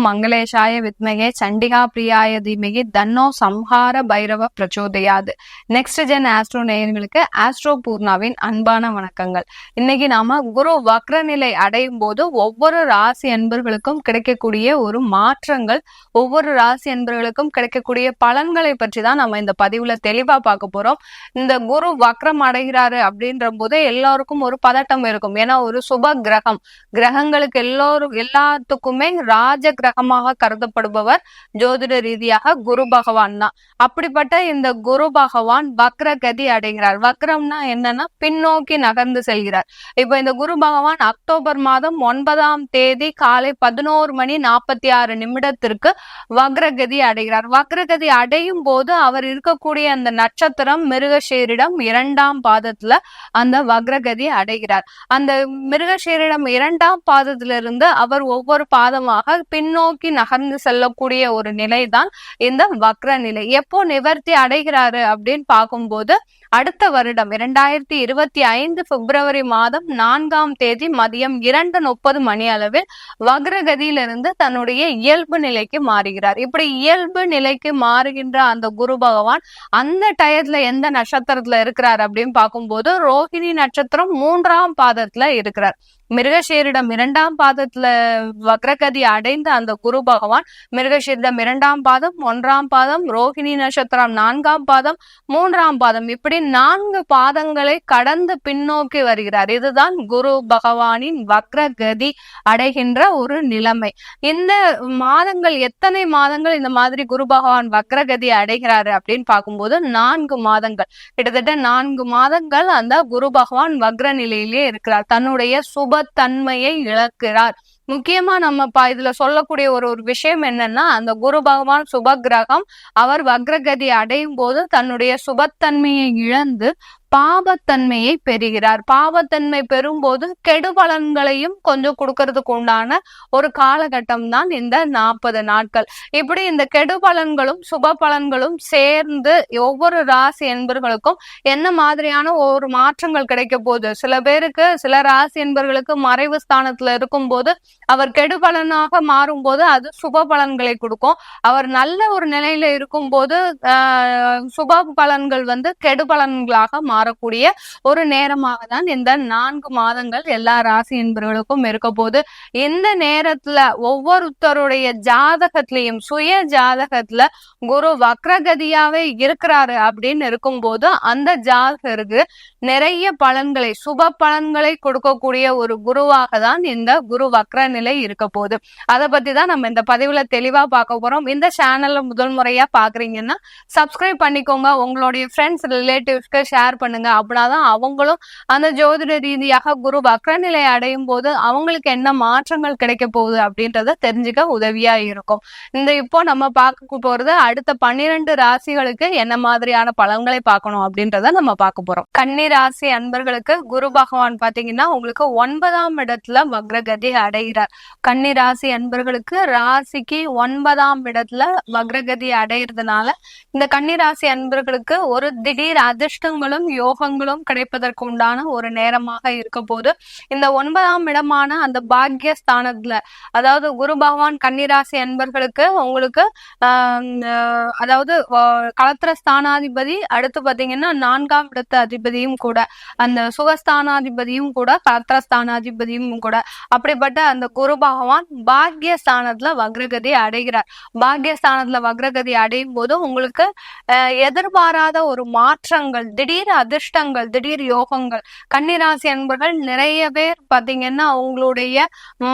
ஓம் மங்களேஷாய வித்மகே சண்டிகா பிரியாய தீமகி தன்னோ சம்ஹார பைரவ பிரச்சோதயாது. நெக்ஸ்ட் ஜென் ஆஸ்ட்ரோ நேயர்களுக்கு ஆஸ்ட்ரோ பூர்ணாவின் அன்பான வணக்கங்கள். இன்னைக்கு நாம குரு வக்ரநிலை அடையும் போது ஒவ்வொரு ராசி அன்பர்களுக்கும் கிடைக்கக்கூடிய ஒரு மாற்றங்கள் ஒவ்வொரு ராசி அன்பர்களுக்கும் கிடைக்கக்கூடிய பலன்களை பற்றி தான் நம்ம இந்த பதிவுல தெளிவா பார்க்க போறோம். இந்த குரு வக்ரம் அடைகிறாரு அப்படின்ற போது எல்லாருக்கும் ஒரு பதட்டம் இருக்கும். ஏன்னா ஒரு சுப கிரகம். கிரகங்களுக்கு எல்லோரும் எல்லாத்துக்குமே ராஜ கிரக கிரகமாக கருதப்படுபவர் ஜோதிட ரீதியாக குரு பகவான் தான். அப்படிப்பட்ட இந்த குரு பகவான் வக்ரகதி அடைகிறார். வக்ரம்னா என்னன்னா பின்னோக்கி நகர்ந்து செல்கிறார். இப்ப இந்த குரு பகவான் அக்டோபர் மாதம் ஒன்பதாம் தேதி காலை பதினோரு மணி நாற்பத்தி ஆறு நிமிடத்திற்கு வக்ரகதி அடைகிறார். வக்ரகதி அடையும் போது அவர் இருக்கக்கூடிய அந்த நட்சத்திரம் மிருகஷீரிடம் இரண்டாம் பாதத்துல அந்த வக்ரகதி அடைகிறார். அந்த மிருகஷீரிடம் இரண்டாம் பாதத்திலிருந்து அவர் ஒவ்வொரு பாதமாக பின்னோக்கி நகர்ந்து செல்லக்கூடிய ஒரு நிலைதான் இந்த வக்ர நிலை எப்போ நிவர்த்தி அடைகிறாரு அப்படின்னு பார்க்கும்போது அடுத்த வருடம் இரண்டாயிரத்தி இருபத்தி ஐந்து பிப்ரவரி மாதம் நான்காம் தேதி மதியம் இரண்டு முப்பது மணி அளவில் வக்ரகதியிலிருந்து தன்னுடைய இயல்பு நிலைக்கு மாறுகிறார். இப்படி இயல்பு நிலைக்கு மாறுகின்ற அந்த குரு பகவான் அந்த டயத்துல எந்த நட்சத்திரத்துல இருக்கிறார் அப்படின்னு பார்க்கும்போது ரோஹிணி நட்சத்திரம் மூன்றாம் பாதத்துல இருக்கிறார். மிருகஷீரிடம் இரண்டாம் பாதத்துல வக்ரகதி அடைந்த அந்த குரு பகவான் மிருகஷீரிடம் இரண்டாம் பாதம் ஒன்றாம் பாதம் ரோஹிணி நட்சத்திரம் நான்காம் பாதம் மூன்றாம் பாதம். இப்படி நான்கு பாதங்களை கடந்து பின்னோக்கி வருகிறார். இதுதான் குரு பகவானின் வக்ரகதி அடைகின்ற ஒரு நிலைமை. இந்த மாதங்கள் எத்தனை மாதங்கள் இந்த மாதிரி குரு பகவான் வக்ரகதி அடைகிறாரு அப்படின்னு பார்க்கும்போது நான்கு மாதங்கள். கிட்டத்தட்ட நான்கு மாதங்கள் அந்த குரு பகவான் வக்ர நிலையிலே இருக்கிறார். தன்னுடைய சுப தன்மையை இழக்கிறார். முக்கியமா நம்ம இதுல சொல்லக்கூடிய ஒரு ஒரு விஷயம் என்னன்னா அந்த குரு பகவான் சுப கிரகம் அவர் வக்ரகதி அடையும் போது தன்னுடைய சுபத்தன்மையை இழந்து பாபத்தன்மையை பெறுகிறார். பாபத்தன்மை பெறும்போது கெடுபலன்களையும் கொஞ்சம் கொடுக்கறதுக்கு உண்டான ஒரு காலகட்டம் தான் இந்த நாற்பது நாட்கள். இப்படி இந்த கெடுபலன்களும் சுப பலன்களும் சேர்ந்து ஒவ்வொரு ராசி என்பர்களுக்கும் என்ன மாதிரியான ஒரு மாற்றங்கள் கிடைக்க போகுது? சில பேருக்கு சில ராசி என்பர்களுக்கு மறைவு ஸ்தானத்துல இருக்கும்போது அவர் கெடுபலனாக மாறும்போது அது சுப பலன்களை கொடுக்கும். அவர் நல்ல ஒரு நிலையில இருக்கும்போது ஆஹ் சுப பலன்கள் வந்து கெடுபலன்களாக மாறும். மாறக்கூடிய ஒரு நேரமாக தான் இந்த நான்கு மாதங்கள் எல்லா ராசி என்பவர்களுக்கும் இருக்க போது இந்த நேரத்துல ஒவ்வொருத்தருடைய ஜாதகத்திலையும் சுய ஜாதகத்துல குரு வக்ரகதியாவே இருக்கிறாரு அப்படின்னு இருக்கும்போது அந்த ஜாதகருக்கு நிறைய பலன்களை சுப பலன்களை கொடுக்கக்கூடிய ஒரு குருவாக தான் இந்த குரு வக்ர நிலை இருக்க போகுது. அதை பத்தி தான் நம்ம இந்த பதிவுல தெளிவா பார்க்க போறோம். இந்த சேனல்ல முதல் முறையா பாக்குறீங்கன்னா சப்ஸ்கிரைப் பண்ணிக்கோங்க. உங்களுடைய ஃப்ரெண்ட்ஸ் ரிலேட்டிவ்ஸ்க்கு ஷேர் பண்ணுங்க. அப்படின்னா அவங்களும் அந்த ஜோதிட ரீதியாக குரு வக்ர நிலை அடையும் போது அவங்களுக்கு என்ன மாற்றங்கள் கிடைக்க போகுது அப்படின்றத தெரிஞ்சுக்க உதவியா இருக்கும். இந்த இப்போ நம்ம பார்க்க போறது அடுத்த பன்னிரண்டு ராசிகளுக்கு என்ன மாதிரியான பலன்களை பார்க்கணும் அப்படின்றத நம்ம பார்க்க போறோம். கண்ணீர் ராசி அன்பர்களுக்கு குரு பகவான் பாத்தீங்கன்னா உங்களுக்கு ஒன்பதாம் இடத்துல வக்ரகதி அடைகிறார். கன்னி ராசி அன்பர்களுக்கு ராசிக்கு ஒன்பதாம் இடத்துல வக்ரகதி அடைகிறதுனால இந்த கன்னி ராசி அன்பர்களுக்கு ஒரு திடீர் அதிர்ஷ்டங்களும் யோகங்களும் கிடைப்பதற்கு உண்டான ஒரு நேரமாக இருக்க போது இந்த ஒன்பதாம் இடமான அந்த பாக்கிய ஸ்தானத்துல அதாவது குரு பகவான் கன்னிராசி அன்பர்களுக்கு உங்களுக்கு ஆஹ் அதாவது களத்திர ஸ்தானாதிபதி அடுத்து பாத்தீங்கன்னா நான்காம் இடத்து அதிபதியும் கூட அந்த சுகஸ்தானாதிபதியும் கூட களத்திர கூட அப்படிப்பட்ட அந்த குரு பகவான் பாக்கிய ஸ்தானத்துல வக்ரகதி அடைகிறார். பாக்ய ஸ்தானத்துல வக்ரகதி அடையும் போது உங்களுக்கு எதிர்பாராத ஒரு மாற்றங்கள் திடீர் அதிர்ஷ்டங்கள் திடீர் யோகங்கள். கன்னிராசி அன்பர்கள் நிறைய பேர் பாத்தீங்கன்னா அவங்களுடைய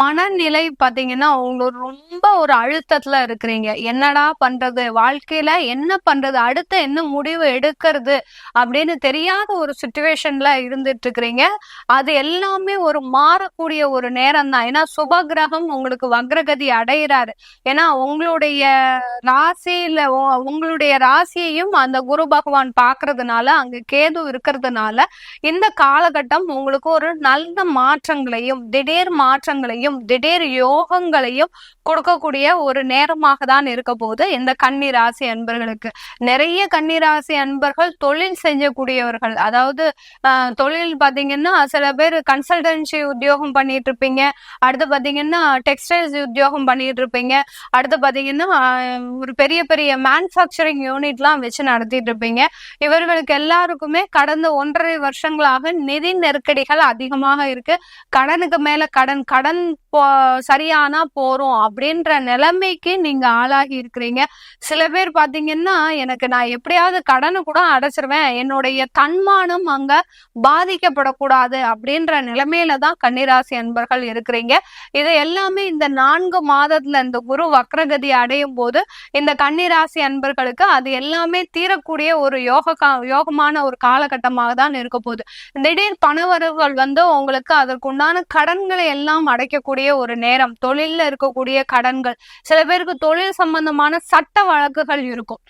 மனநிலை பாத்தீங்கன்னா அவங்களோட ரொம்ப ஒரு அழுத்தத்துல இருக்கிறீங்க. என்னடா பண்றது? வாழ்க்கையில என்ன பண்றது? அடுத்து என்ன முடிவு எடுக்கிறது? அப்படின்னு தெரியாத ஒரு சுச்சுவேஷன்ல இருந்துட்டு இருக்கிறீங்க அது எல்லாமே ஒரு மாறக்கூடிய ஒரு நேரம் தான் ஏன்னா சுப கிரகம் உங்களுக்கு வக்ரகதி அடைகிறாரு ஏன்னா உங்களுடைய ராசியில உங்களுடைய ராசியையும் அந்த குரு பகவான் பாக்குறதுனால அங்க கேது இருக்கிறதுனால இந்த காலகட்டம் உங்களுக்கு ஒரு நல்ல மாற்றங்களையும் திடீர் மாற்றங்களையும் திடீர் யோகங்களையும் கொடுக்கக்கூடிய ஒரு நேரமாக தான் இருக்க போகுது இந்த கன்னி ராசி அன்பர்களுக்கு. நிறைய கன்னி ராசி அன்பர்கள் தொழில் செய்யக்கூடியவர்கள். அதாவது தொழில் பாத்தீங்கன்னா சில பேர் கன்சல்டன்சி உத்தியோகம் பண்ணிட்டு இருப்பீங்க அடுத்து பாத்தீங்கன்னா டெக்ஸ்டைல்ஸ் உத்தியோகம் பண்ணிட்டு இருப்பீங்க அடுத்து பாத்தீங்கன்னா ஒரு பெரிய பெரிய மேனுஃபேக்சரிங் யூனிட்லாம் வச்சு நடத்திட்டு இருப்பீங்க இவர்களுக்கு எல்லாருக்குமே கடந்த ஒன்றரை வருஷங்களாக நிதி நெருக்கடிகள் அதிகமாக இருக்கு. கடனுக்கு மேல கடன் கடன் போ- சரியானா போறோம் அப்படின்ற நிலைமைக்கு நீங்க ஆளாகி இருக்கிறீங்க. சில பேர் பாத்தீங்கன்னா எனக்கு நான் எப்படியாவது கடனை கூட அடைச்சிருவேன். என்னுடைய தன்மானம் அங்க பாதிக்கப்படக்கூடாது அப்படின்ற நிலைமையில தான் கன்னிராசி அன்பர்கள் இருக்கிறீங்க. இது எல்லாமே இந்த நான்கு மாதத்துல இந்த குரு வக்ரகதி அடையும் போது இந்த கன்னிராசி அன்பர்களுக்கு அது எல்லாமே தீரக்கூடிய ஒரு யோக கா யோகமான ஒரு காலகட்டமாக தான் இருக்க போகுது. திடீர் பணவரவுகள் வந்து உங்களுக்கு அதற்குண்டான கடன்களை எல்லாம் அடைக்கக்கூடிய ஒரு நேரம் தொழில்ல இருக்கக்கூடிய கடன்கள் சில பேருக்கு தொழில் சம்பந்தமான சட்ட வழக்குகள் இருக்கும்.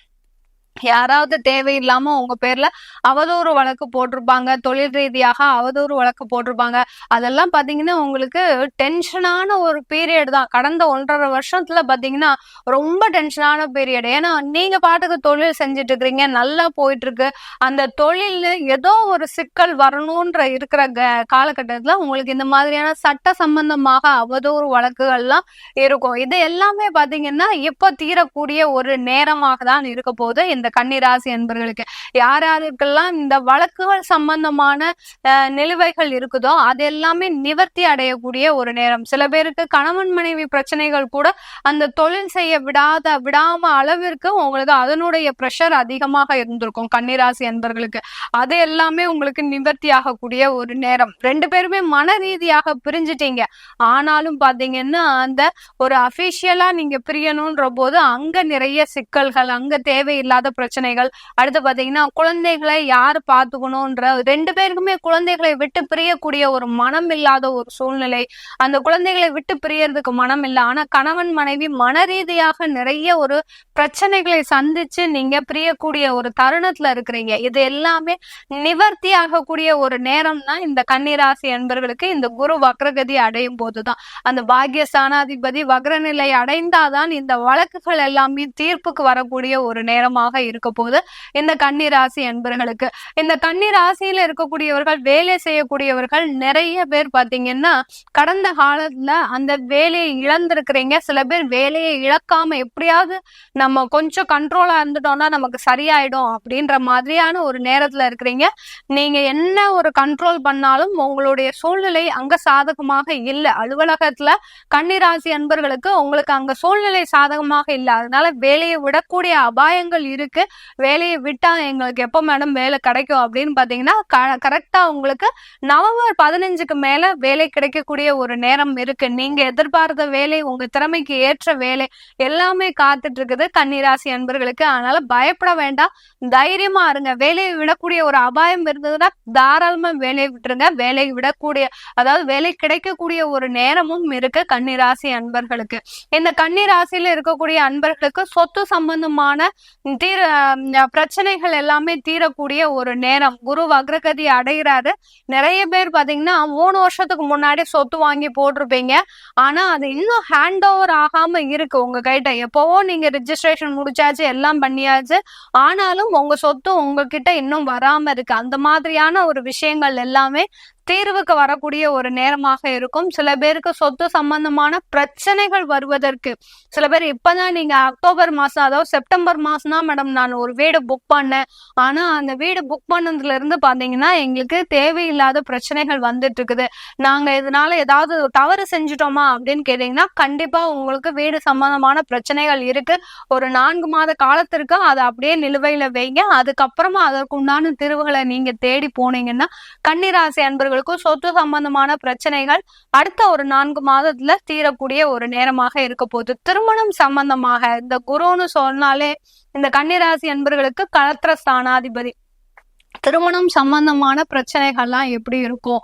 யாராவது தேவையில்லாம உங்க பேர்ல அவதூறு வழக்கு போட்டிருப்பாங்க. தொழில் ரீதியாக அவதூறு வழக்கு போட்டிருப்பாங்க. அதெல்லாம் பாத்தீங்கன்னா உங்களுக்கு டென்ஷனான ஒரு பீரியட் தான். கடந்த ஒன்றரை வருஷத்துல பாத்தீங்கன்னா ரொம்ப டென்ஷனான பீரியட் ஏன்னா நீங்க பாட்டுக்கு தொழில் செஞ்சுட்டு இருக்கிறீங்க நல்லா போயிட்டு இருக்கு அந்த தொழில் ஏதோ ஒரு சிக்கல் வரணும்ன்ற இருக்கிற க- காலகட்டத்துல உங்களுக்கு இந்த மாதிரியான சட்ட சம்பந்தமாக அவதூறு வழக்குகள்லாம் இருக்கும். இது எல்லாமே பாத்தீங்கன்னா இப்போ தீரக்கூடிய ஒரு நேரமாக தான் இருக்க போது இந்த கன்னிராசி என்பர்களுக்கு யார் யாருக்கெல்லாம் இந்த வழக்குகள் சம்பந்தமான நிலுவைகள் இருக்குதோ அது எல்லாமே நிவர்த்தி அடையக்கூடிய ஒரு நேரம். சில பேருக்கு கணவன் மனைவி பிரச்சனைகள் கூட அந்த தொழில் செய்ய விடாத விடாம அளவிற்கு உங்களுக்கு அதனுடைய ப்ரெஷர் அதிகமாக இருந்திருக்கும் கன்னிராசி என்பர்களுக்கு அது எல்லாமே உங்களுக்கு நிவர்த்தி ஆகக்கூடிய ஒரு நேரம். ரெண்டு பேருமே மன ரீதியாக பிரிஞ்சிட்டீங்க. ஆனாலும் பாத்தீங்கன்னா அந்த ஒரு அபிஷியலா நீங்க பிரியணும்ன்ற போது அங்க நிறைய சிக்கல்கள் அங்க தேவையில்லாத பிரச்சனைகள். அடுத்து பாத்தீங்கன்னா குழந்தைகளை யார் பாத்துக்கணும்ன்ற ரெண்டு பேருக்குமே குழந்தைகளை விட்டு பிரியக்கூடிய ஒரு மனம் இல்லாத ஒரு சூழ்நிலை. அந்த குழந்தைகளை விட்டு பிரியறதுக்கு மனம் இல்லை. ஆனா கணவன் மனைவி மன ரீதியாக நிறைய ஒரு பிரச்சனைகளை சந்திச்சு நீங்க பிரியக்கூடிய ஒரு தருணத்துல இருக்கிறீங்க. இது எல்லாமே நிவர்த்தி ஆகக்கூடிய ஒரு நேரம் தான் இந்த கன்னிராசி என்பர்களுக்கு இந்த குரு வக்ரகதி அடையும் போதுதான். அந்த பாக்கிய ஸ்தானாதிபதி வக்ரநிலை அடைந்தாதான் இந்த வழக்குகள் எல்லாமே தீர்ப்புக்கு வரக்கூடிய ஒரு நேரமாக இருக்க போகுது. இந்த கன்னிராசி அன்பர்களுக்கு இந்த கன்னிராசியில இருக்கக்கூடியவர்கள் வேலை செய்யக்கூடியவர்கள் நிறைய பேர் பாத்தீங்கன்னா கடந்த காலத்துல அந்த வேலையை இழந்திருக்கிறீங்க. சில பேர் வேலையை இழக்காம எப்படியாவது நம்ம கொஞ்சம் கண்ட்ரோலா இருந்துட்டோம்னா நமக்கு சரியாயிடும் அப்படின்ற மாதிரியான ஒரு நேரத்துல இருக்கிறீங்க. நீங்க என்ன ஒரு கண்ட்ரோல் பண்ணாலும் உங்களுடைய சூழ்நிலை அங்க சாதகமாக இல்லை. அலுவலகத்துல கன்னிராசி அன்பர்களுக்கு உங்களுக்கு அங்க சூழ்நிலை சாதகமாக இல்லை. அதனால வேலையை விடக்கூடிய அபாயங்கள் இருக்கு. வேலையை விட்டா எங்களுக்கு எப்போ மேடம் வேலை கிடைக்கும் அப்படின்னு பாத்தீங்கன்னா கரெக்டா உங்களுக்கு நவம்பர் பதினஞ்சுக்கு மேல வேலை கிடைக்கக்கூடிய ஒரு நேரம் இருக்கு. நீங்க எதிர்பார்த்த வேலை உங்க திறமைக்கு ஏற்ற வேலை எல்லாமே காத்துட்டு இருக்குது கன்னிராசி அன்பர்களுக்கு. அதனால பயப்பட வேண்டாம். தைரியமா இருங்க. வேலையை விடக்கூடிய ஒரு அபாயம் இருந்ததுன்னா தாராளமா வேலையை விட்டுருங்க. வேலையை விடக்கூடிய அதாவது வேலை கிடைக்கக்கூடிய ஒரு நேரமும் இருக்கு கன்னிராசி அன்பர்களுக்கு. இந்த கன்னிராசியில இருக்கக்கூடிய அன்பர்களுக்கு சொத்து சம்பந்தமான தீர பிரச்சனைகள் எல்லாமே தீரக்கூடிய ஒரு நேரம். குரு வக்ரகதி அடைகிறாரு நிறைய பேர் பாத்தீங்கன்னா மூணு வருஷத்துக்கு முன்னாடி சொத்து வாங்கி போட்டிருப்பீங்க. ஆனா அது இன்னும் ஹேண்ட் ஓவர் ஆகாம இருக்கு உங்க கிட்ட எப்பவோ நீங்க ரிஜிஸ்ட்ரேஷன் முடிச்சாச்சு எல்லாம் பண்ணியாச்சு. ஆனாலும் உங்க சொத்து உங்ககிட்ட இன்னும் வராம இருக்கு. அந்த மாதிரியான ஒரு விஷயங்கள் எல்லாமே தீர்வுக்கு வரக்கூடிய ஒரு நேரமாக இருக்கும். சில பேருக்கு சொத்து சம்பந்தமான பிரச்சனைகள் வருவதற்கு. சில பேர் இப்பதான் நீங்க அக்டோபர் மாசம் அதாவது செப்டம்பர் மாசம் தான் மேடம் நான் ஒரு வீடு புக் பண்ணேன். ஆனா அந்த வீடு புக் பண்ணதுல இருந்து பாத்தீங்கன்னா எங்களுக்கு தேவையில்லாத பிரச்சனைகள் வந்துட்டு இருக்குது நாங்க இதனால ஏதாவது தவறு செஞ்சுட்டோமா அப்படின்னு கேட்டீங்கன்னா கண்டிப்பா உங்களுக்கு வீடு சம்பந்தமான பிரச்சனைகள் இருக்கு. ஒரு நான்கு மாத காலத்திற்கு அதை அப்படியே நிலுவையில வைங்க. அதுக்கப்புறமா அதற்குண்டான தீர்வுகளை நீங்க தேடி போனீங்கன்னா கன்னிராசி அவர்களுக்கும் சொத்து சம்பந்தமான பிரச்சனைகள் அடுத்த ஒரு நான்கு மாதத்துல தீரக்கூடிய ஒரு நேரமாக இருக்க போகுது. திருமணம் சம்பந்தமாக இந்த குருன்னு சொன்னாலே இந்த கன்னிராசி அன்பர்களுக்கு கலத்திர ஸ்தானாதிபதி. திருமணம் சம்பந்தமான பிரச்சனைகள்லாம் எப்படி இருக்கும்?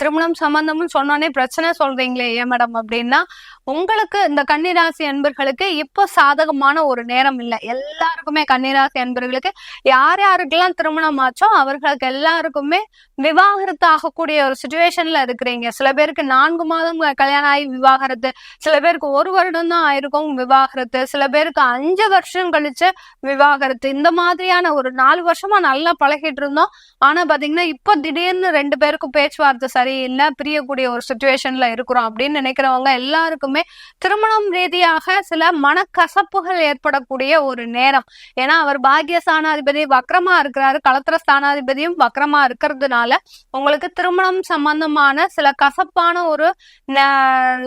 திருமணம் சம்பந்தம்னு சொன்னோடனே பிரச்சனை சொல்றீங்களே ஏன் மேடம் அப்படின்னா உங்களுக்கு இந்த கன்னிராசி அன்பர்களுக்கு இப்போ சாதகமான ஒரு நேரம் இல்லை. எல்லாருக்குமே கன்னிராசி அன்பர்களுக்கு யார் யாருக்கெல்லாம் திருமணம் ஆச்சோ அவர்களுக்கு எல்லாருக்குமே விவாகரத்து ஆகக்கூடிய ஒரு சுச்சுவேஷன்ல இருக்கிறீங்க. சில பேருக்கு நான்கு மாதம் கல்யாணம் ஆகி விவாகரத்து சில பேருக்கு ஒரு வருடம் தான் ஆயிருக்கும் விவாகரத்து சில பேருக்கு அஞ்சு வருஷம் கழிச்சு விவாகரத்து. இந்த மாதிரியான ஒரு நாலு வருஷமா நல்லா பழகிட்டு இருந்தோம். ஆனா பாத்தீங்கன்னா இப்ப திடீர்னு ரெண்டு பேருக்கும் பேச்சுவார்த்தை சரியில்லை பிரியக்கூடிய ஒரு சுச்சுவேஷன்ல இருக்கிறோம் அப்படின்னு நினைக்கிறவங்க எல்லாருக்கும் திருமணம் ரீதியாக சில மனக்கசப்புகள் ஏற்படக்கூடிய ஒரு நேரம். ஏன்னா அவர் பாகிய ஸ்தானாதிபதி வக்கரமா இருக்கிறாரு. களத்திர ஸ்தானாதிபதியும் வக்கரமா இருக்கிறதுனால உங்களுக்கு திருமணம் சம்பந்தமான சில கசப்பான ஒரு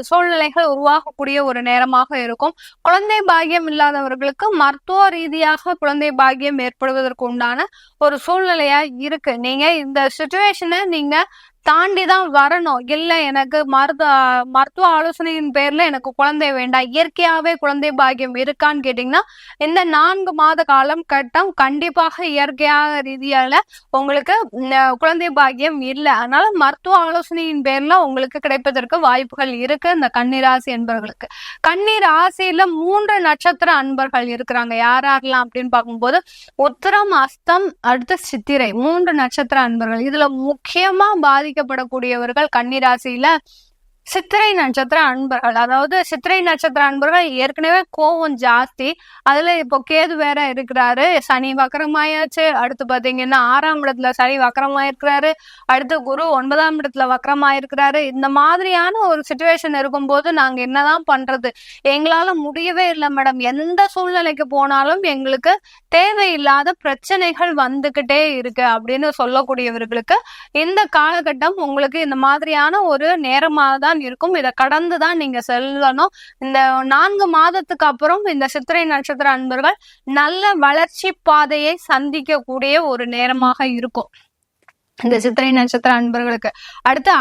சூழ்நிலைகள் உருவாகக்கூடிய ஒரு நேரமாக இருக்கும். குழந்தை பாக்கியம் இல்லாதவர்களுக்கு மருத்துவ ரீதியாக குழந்தை பாக்கியம் ஏற்படுவதற்கு உண்டான ஒரு சூழ்நிலையா இருக்கு. நீங்க இந்த சுச்சுவேஷனை நீங்க தாண்டி தான் வரணும். இல்லை எனக்கு மருத்துவ மருத்துவ ஆலோசனையின் பேர்ல எனக்கு குழந்தை வேண்டாம். இயற்கையாவே குழந்தை பாக்கியம் இருக்கான்னு கேட்டீங்கன்னா இந்த நான்கு மாத காலம் கட்டம் கண்டிப்பாக இயற்கையாக ரீதியால உங்களுக்கு குழந்தை பாக்கியம் இல்லை. அதனால மருத்துவ ஆலோசனையின் பேர்ல உங்களுக்கு கிடைப்பதற்கு வாய்ப்புகள் இருக்கு இந்த கன்னிராசி என்பவர்களுக்கு. கன்னிராசியில மூன்று நட்சத்திர அன்பர்கள் இருக்கிறாங்க. யார் யாரெல்லாம் அப்படின்னு பார்க்கும்போது உத்திரம் அஸ்தம் அடுத்து சித்திரை மூன்று நட்சத்திர அன்பர்கள். இதுல முக்கியமா பாதி பாதிக்கப்படக்கூடியவர்கள் கன்னிராசியில சித்திரை நட்சத்திர அன்பர்கள் அதாவது சித்திரை நட்சத்திர அன்பர்கள் ஏற்கனவே கோவம் ஜாஸ்தி. அதுல இப்போ கேது வேற இருக்கிறாரு. சனி வக்கரமாயாச்சு. அடுத்து பாத்தீங்கன்னா ஆறாம் இடத்துல சனி வக்கரமாயிருக்கிறாரு. அடுத்து குரு ஒன்பதாம் இடத்துல வக்கரமாயிருக்கிறாரு. இந்த மாதிரியான ஒரு சுச்சுவேஷன் இருக்கும்போது நாங்க என்னதான் பண்றது? எங்களால முடியவே இல்லை மேடம் எந்த சூழ்நிலைக்கு போனாலும் எங்களுக்கு தேவையில்லாத பிரச்சனைகள் வந்துகிட்டே இருக்கு அப்படின்னு சொல்லக்கூடியவர்களுக்கு இந்த காலகட்டம் உங்களுக்கு இந்த மாதிரியான ஒரு நேரமாக தான் தான் இருக்கும். இதை கடந்து தான் நீங்க செல்லணும். இந்த நான்கு மாதத்துக்கு அப்புறம் இந்த சித்திரை நட்சத்திர அன்பர்கள் நல்ல வளர்ச்சி பாதையை சந்திக்கக்கூடிய ஒரு நேரமாக இருக்கும். இந்த சித்திரை நட்சத்திர அன்பர்களுக்கு. அடுத்து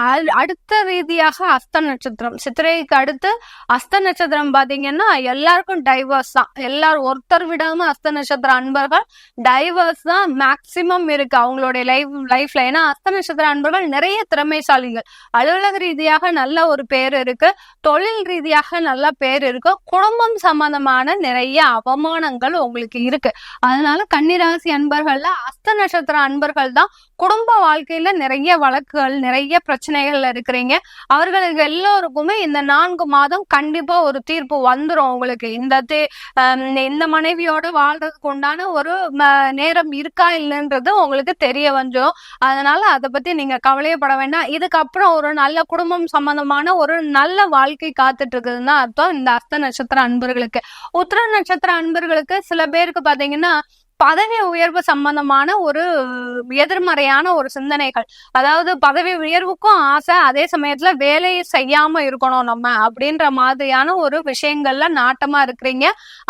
அடுத்த ரீதியாக அஸ்த நட்சத்திரம். சித்திரைக்கு அடுத்து அஸ்த நட்சத்திரம் பாத்தீங்கன்னா எல்லாருக்கும் டைவர்ஸ் தான். எல்லாரும் ஒருத்தர் விடாம அஸ்த நட்சத்திர அன்பர்கள் டைவர்ஸ் தான் மேக்சிமம் இருக்கு அவங்களுடைய லைஃப் லைஃப்ல ஏன்னா அஸ்த நட்சத்திர அன்பர்கள் நிறைய திறமைசாலிகள். அலுவலக ரீதியாக நல்ல ஒரு பேர் இருக்கு. தொழில் ரீதியாக நல்ல பேர் இருக்கு. குடும்பம் சம்பந்தமான நிறைய அவமானங்கள் உங்களுக்கு இருக்கு. அதனால கன்னிராசி அன்பர்கள்ல அஸ்த நட்சத்திர அன்பர்கள் தான் குடும்ப வாழ்க்கையில நிறைய வழக்குகள் நிறைய பிரச்சனைகள் இருக்கிறீங்க. அவர்களுக்கு எல்லோருக்குமே இந்த நான்கு மாதம் கண்டிப்பா ஒரு தீர்ப்பு வந்துடும் உங்களுக்கு. இந்த இந்த மனைவியோட வாழ்றதுக்கு உண்டான ஒரு நேரம் இருக்கா இல்லைன்றது உங்களுக்கு தெரிய வந்துடும் அதனால அதை பத்தி நீங்க கவலையப்பட வேண்டாம். இதுக்கப்புறம் ஒரு நல்ல குடும்பம் சம்பந்தமான ஒரு நல்ல வாழ்க்கை காத்துட்டு இருக்குதுன்னு அர்த்தம். இந்த அஸ்த நட்சத்திர அன்பர்களுக்கு. உத்திர நட்சத்திர அன்பர்களுக்கு சில பேருக்கு பாத்தீங்கன்னா பதவி உயர்வு சம்பந்தமான ஒரு எதிர்மறையான ஒரு சிந்தனைகள். அதாவது பதவி உயர்வுக்கும் ஆசை அதே சமயத்துல வேலையை செய்யாம இருக்கணும் நம்ம அப்படின்ற மாதிரியான ஒரு விஷயங்கள்ல நாட்டமா இருக்கிறீங்க.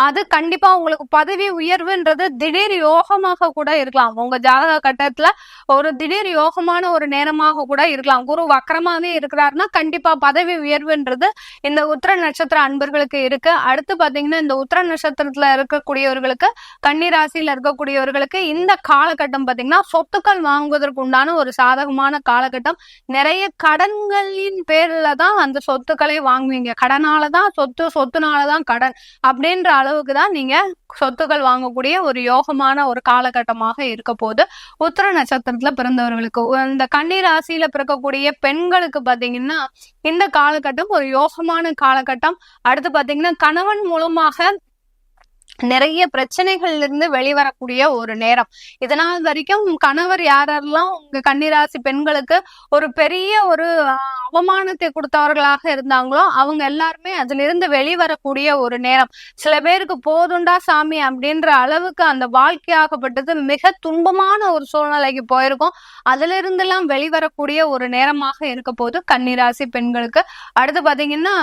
அது கண்டிப்பா உங்களுக்கு பதவி உயர்வுன்றது திடீர் யோகமாக கூட இருக்கலாம். உங்க ஜாதக கட்டத்துல ஒரு திடீர் யோகமான ஒரு நேரமாக கூட இருக்கலாம். குரு வக்கரமாவே இருக்கிறாருன்னா கண்டிப்பா பதவி உயர்வுன்றது இந்த உத்திர நட்சத்திர அன்பர்களுக்கு இருக்கு. அடுத்து பாத்தீங்கன்னா இந்த உத்திர நட்சத்திரத்துல இருக்கக்கூடியவர்களுக்கு கன்னிராசியில இருக்கக்கூடியவர்களுக்கு இந்த காலகட்டம் பார்த்தீங்கன்னா சொத்துக்கள் வாங்குவதற்கு உண்டான ஒரு சாதகமான காலகட்டம். நிறைய கடன்களின் பேர்ல தான் அந்த சொத்துக்களை வாங்குவீங்க. கடனால தான் சொத்து சொத்துனால தான் கடன் அப்படின்ற அளவுக்கு தான் நீங்க சொத்துக்கள் வாங்கக்கூடிய ஒரு யோகமான ஒரு காலகட்டமாக இருக்க போது உத்திர நட்சத்திரத்துல பிறந்தவர்களுக்கு இந்த கன்னி ராசியில பிறக்கக்கூடிய பெண்களுக்கு பாத்தீங்கன்னா இந்த காலகட்டம் ஒரு யோகமான காலகட்டம். அடுத்து பாத்தீங்கன்னா கணவன் மூலமாக நிறைய பிரச்சனைகள்ல இருந்து வெளிவரக்கூடிய ஒரு நேரம். இதனால் வரைக்கும் கணவர் யாரெல்லாம் உங்க கன்னிராசி பெண்களுக்கு ஒரு பெரிய ஒரு அவமானத்தை கொடுத்தவர்களாக இருந்தாங்களோ அவங்க எல்லாருமே அதுல இருந்து வெளிவரக்கூடிய ஒரு நேரம். சில பேருக்கு போதுண்டா சாமி அப்படின்ற அளவுக்கு அந்த வாழ்க்கையாகப்பட்டது மிக துன்பமான ஒரு சூழ்நிலைக்கு போயிருக்கும். அதுல இருந்தெல்லாம் வெளிவரக்கூடிய ஒரு நேரமாக இருக்க போது கன்னிராசி பெண்களுக்கு. அடுத்து பாத்தீங்கன்னா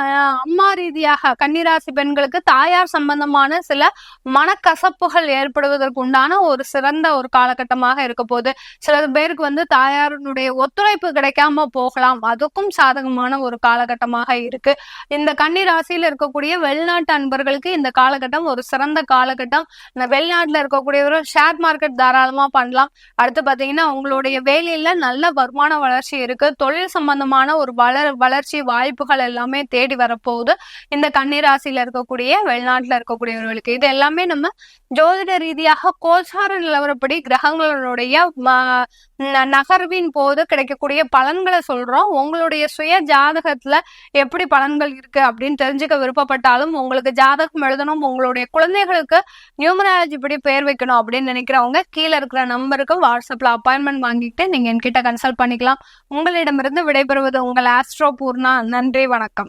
அம்மா ரீதியாக கன்னிராசி பெண்களுக்கு தாயார் சம்பந்தமான சில மனக்கசப்புகள் ஏற்படுவதற்கு உண்டான ஒரு சிறந்த ஒரு காலகட்டமாக இருக்க போது சில பேருக்கு வந்து தாயாருடைய ஒத்துழைப்பு கிடைக்காம போகலாம். அதுக்கும் சாதகமான ஒரு காலகட்டமாக இருக்கு. இந்த கன்னி ராசியில இருக்கக்கூடிய வெளிநாட்டு அன்பர்களுக்கு இந்த காலகட்டம் ஒரு சிறந்த காலகட்டம். இந்த வெளிநாட்டுல இருக்கக்கூடியவரும் ஷேர் மார்க்கெட் தாராளமா பண்ணலாம். அடுத்து பாத்தீங்கன்னா உங்களுடைய வேலையில நல்ல வருமான வளர்ச்சி இருக்கு. தொழில் சம்பந்தமான ஒரு வளர் வளர்ச்சி வாய்ப்புகள் எல்லாமே தேடி வரப்போகுது. இந்த கன்னி ராசியில இருக்கக்கூடிய வெளிநாட்டுல இருக்கக்கூடியவர்களுக்கு. இது எல்லாமே நம்ம ஜோதிட ரீதியாக கோசார நிலவரப்படி கிரகங்களுடைய நகர்வின் போது கிடைக்கக்கூடிய பலன்களை சொல்றோம். உங்களுடைய சுய ஜாதகத்துல எப்படி பலன்கள் இருக்கு அப்படின்னு தெரிஞ்சுக்க விருப்பப்பட்டாலும் உங்களுக்கு ஜாதகம் எழுதணும் உங்களுடைய குழந்தைகளுக்கு நியூமராலஜி படி பெயர் வைக்கணும் அப்படின்னு நினைக்கிறவங்க கீழே இருக்கிற நம்பருக்கு வாட்ஸ்அப்ல அப்பாயின்மெண்ட் வாங்கிட்டு நீங்க என்கிட்ட கன்சல்ட் பண்ணிக்கலாம். உங்களிடமிருந்து விடைபெறுவது உங்கள் ஆஸ்ட்ரோ பூர்ணா. நன்றி வணக்கம்.